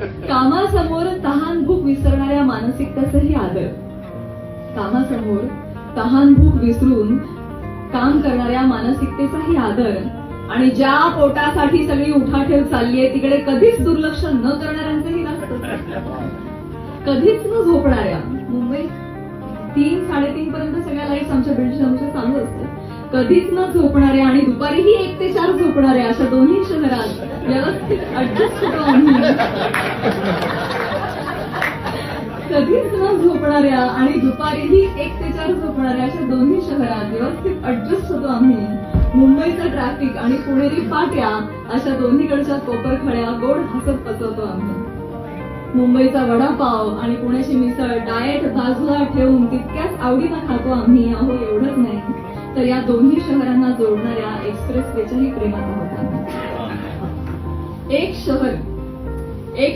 कामासमोर तहान भूक विसरणाऱ्या मानसिकतेचाही आदर. कामासमोर तहान भूक विसरून काम करणाऱ्या मानसिकतेचाही आदर. आणि ज्या पोटासाठी सगळी उठाठेव चालली आहे तिकडे कधीच दुर्लक्ष न करणाऱ्यांचंही नसतं. कधीच न झोपणाऱ्या. मुंबईत तीन साडेतीन पर्यंत सगळ्या लाईट्स आमच्या बिल्डिंग आमच्या चालू कधीच न झोपणाऱ्या आणि दुपारीही एक ते चार झोपणाऱ्या अशा दोन्ही शहरात व्यवस्थित अडजस्ट कधीच न झोपणाऱ्या आणि दुपारीही एक ते चार झोपणाऱ्या अशा दोन्ही शहरात व्यवस्थित अडजस्ट होतो आम्ही. मुंबईचं ट्रॅफिक आणि पुणेरी पाट्या अशा दोन्हीकडच्या कोपरखड्या गोड हसत पचवतो आम्ही. मुंबईचा वडापाव आणि पुण्याची मिसळ डाएट बाजूला ठेवून तितक्याच आवडीनं खातो आम्ही अहो एवढंच नाही. तर या दोन्ही शहरांना जोडणाऱ्या एक्सप्रेस वेच्याही प्रेमात होता एक शहर